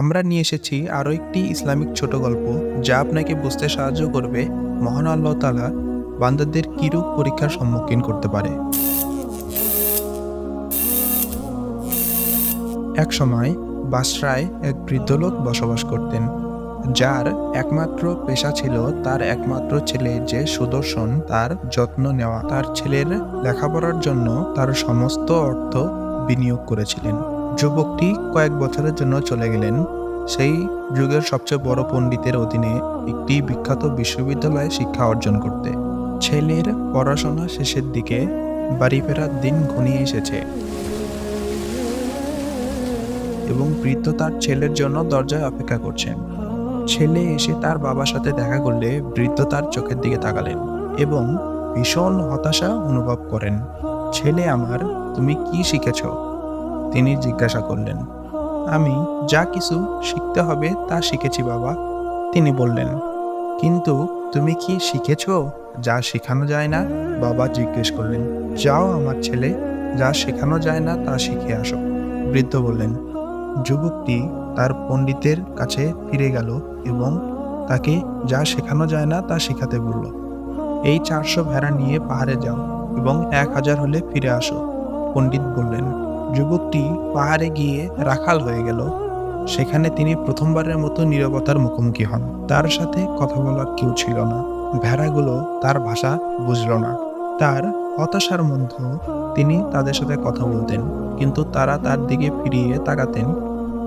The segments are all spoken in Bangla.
আমরা নিয়ে এসেছি আরও একটি ইসলামিক ছোট গল্প যা আপনাকে বুঝতে সাহায্য করবে মহান আল্লাহ তালা বান্দাদের কিরূপ পরীক্ষার সম্মুখীন করতে পারে। এক সময় বাসরায় এক বৃদ্ধ লোক বসবাস করতেন, যার একমাত্র পেশা ছিল তার একমাত্র ছেলে যে সুদর্শন, তার যত্ন নেওয়া। তার ছেলের লেখাপড়ার জন্য তার সমস্ত অর্থ বিনিয়োগ করেছিলেন। যুবকটি কয়েক বছরের জন্য চলে গেলেন। সেই যুগের সবচেয়ে বড় পণ্ডিতের অধীনে একটি বিখ্যাত বিশ্ববিদ্যালয়ে শিক্ষা অর্জন করতে। ছেলের পড়াশোনা শেষের দিকে বাড়ি ফেরার দিন ঘনিয়ে এসেছে। এবং বৃদ্ধ তার ছেলের জন্য দরজায় অপেক্ষা করছেন। ছেলে এসে তার বাবার সাথে দেখা করলে বৃদ্ধ তার চোখের দিকে তাকালেন এবং ভীষণ হতাশা অনুভব করেন। ছেলে আমার, তুমি কি শিখেছ? তিনি জিজ্ঞাসা করলেন, আমি যা কিছু শিখতে হবে তা শিখেছি বাবা। তিনি বললেন, কিন্তু তুমি কি শিখেছ যা শেখানো যায় না? বাবা জিজ্ঞেস করলেন, যাও আমার ছেলে, যা শেখানো যায় না তা শিখে আসো। বৃদ্ধ বললেন, যুবকটি তার পণ্ডিতের কাছে ফিরে গেল এবং তাকে যা শেখানো যায় না তা শেখাতে বলল, এই চারশো ভেড়া নিয়ে পাহাড়ে যাও এবং এক হাজার হলে ফিরে আসো। পণ্ডিত বললেন যুবকটি পাহাড়ে গিয়ে রাখাল হয়ে গেল। সেখানে তিনি প্রথমবারের মতো নিরবতার মুখোমুখি হন। তার সাথে কথা বলার কেউ ছিল না। ভেড়াগুলো তার ভাষা বুঝল না। তার হতাশার মধ্যেও তিনি তাদের সাথে কথা বলতেন, কিন্তু তারা তার দিকে ফিরিয়ে তাকাতেন,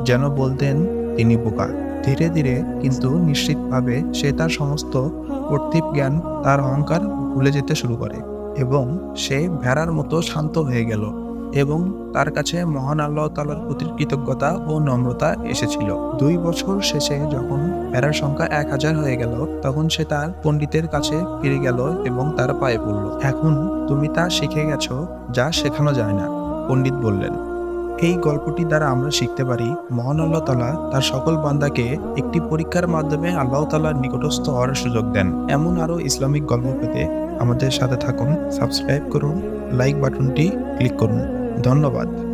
যেন বলতেন, তিনি বোকা। ধীরে ধীরে কিন্তু নিশ্চিতভাবে সে তার সমস্ত কর্তৃপ জ্ঞান তার অহংকার ভুলে যেতে শুরু করে এবং সে ভেড়ার মতো শান্ত হয়ে গেল। এবং তার কাছে মহান আল্লাহ তালার প্রতি কৃতজ্ঞতা ও নম্রতা এসেছিল। দুই বছর শেষে যখন ভেড়ার সংখ্যা এক হাজার হয়ে গেল, তখন সে তার পণ্ডিতের কাছে ফিরে গেল এবং তার পায়ে পড়ল। এখন তুমি তা শিখে গেছো, যা শেখানো যায় না পণ্ডিত বললেন। এই গল্পটি দ্বারা আমরা শিখতে পারি, মহান আল্লাহ তালা তার সকল বান্দাকে একটি পরীক্ষার মাধ্যমে আল্লাহ তালার নিকটস্থ হওয়ার সুযোগ দেন। এমন আরও ইসলামিক গল্প পেতে আমাদের সাথে থাকুন, সাবস্ক্রাইব করুন, লাইক বাটনটি ক্লিক করুন। ধন্যবাদ।